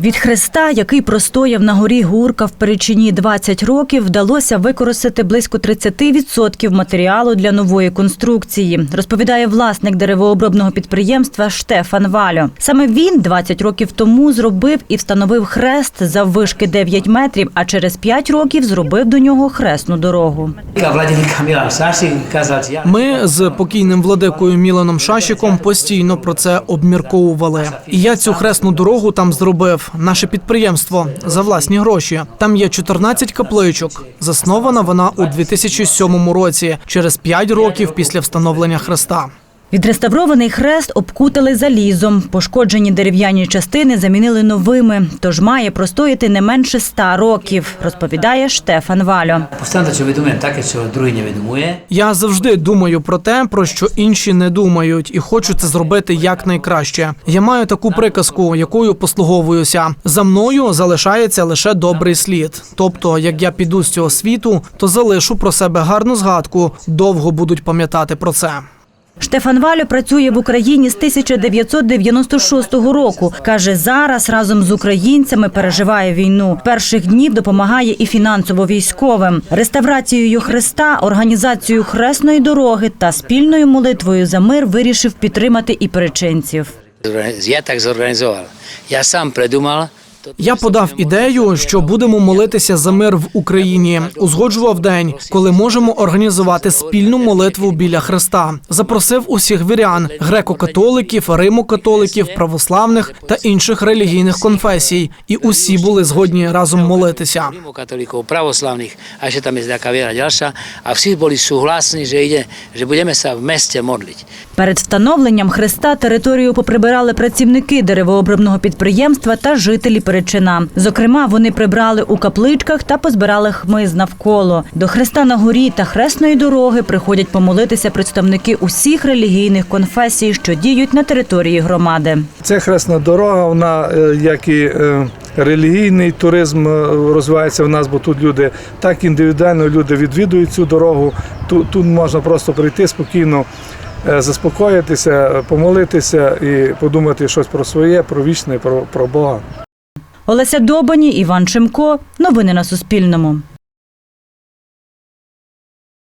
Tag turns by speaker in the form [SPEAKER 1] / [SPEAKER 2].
[SPEAKER 1] Від хреста, який простояв на горі Гурка в Перечині 20 років, вдалося використати близько 30% матеріалу для нової конструкції, розповідає власник деревообробного підприємства Штефан Вальо. Саме він 20 років тому зробив і встановив хрест заввишки 9 метрів, а через 5 років зробив до нього хресну дорогу.
[SPEAKER 2] Ми з покійним владикою Міланом Шашіком постійно про це обмірковували. І я цю хресну дорогу там зробив. Наше підприємство за власні гроші. Там є 14 капличок. Заснована вона у 2007 році, через 5 років після встановлення хреста.
[SPEAKER 1] Відреставрований хрест обкутали залізом. Пошкоджені дерев'яні частини замінили новими, тож має простояти не менше ста років, розповідає Штефан Вальо.
[SPEAKER 3] видумуємо таке, що другий не видумує.
[SPEAKER 2] Я завжди думаю про те, про що інші не думають, і хочу це зробити якнайкраще. Я маю таку приказку, якою послуговуюся. За мною залишається лише добрий слід. Тобто, як я піду з цього світу, то залишу про себе гарну згадку. Довго будуть пам'ятати про це.
[SPEAKER 1] Штефан Вальо працює в Україні з 1996 року. Каже, зараз разом з українцями переживає війну. Перших днів допомагає і фінансово військовим. Реставрацією хреста, організацією хресної дороги та спільною молитвою за мир вирішив підтримати і перечинців.
[SPEAKER 3] Я так зорганізував. Я сам придумав.
[SPEAKER 2] Я подав ідею, що будемо молитися за мир в Україні. Узгоджував день, коли можемо організувати спільну молитву біля Христа. Запросив усіх вірян: греко-католиків, римо-католиків, православних та інших релігійних конфесій. І усі були згодні разом молитися.
[SPEAKER 3] A ešte tam je taká viera ďalšia. A vsi boli súhlasní, že, ide, že budeme sa v.
[SPEAKER 1] Перед встановленням хреста територію поприбирали працівники деревообробного підприємства та жителі Перечина. Зокрема, вони прибрали у капличках та позбирали хмиз навколо. До хреста на горі та хресної дороги приходять помолитися представники усіх релігійних конфесій, що діють на території громади.
[SPEAKER 4] Це хресна дорога, вона е, як і е, релігійний туризм е, розвивається в нас, бо тут люди так індивідуально люди відвідують цю дорогу. Тут, тут можна просто прийти спокійно, заспокоїтися, помолитися і подумати щось про своє, про вічне, про, про Бога.
[SPEAKER 1] Олеся Добані, Іван Чемко. Новини на Суспільному.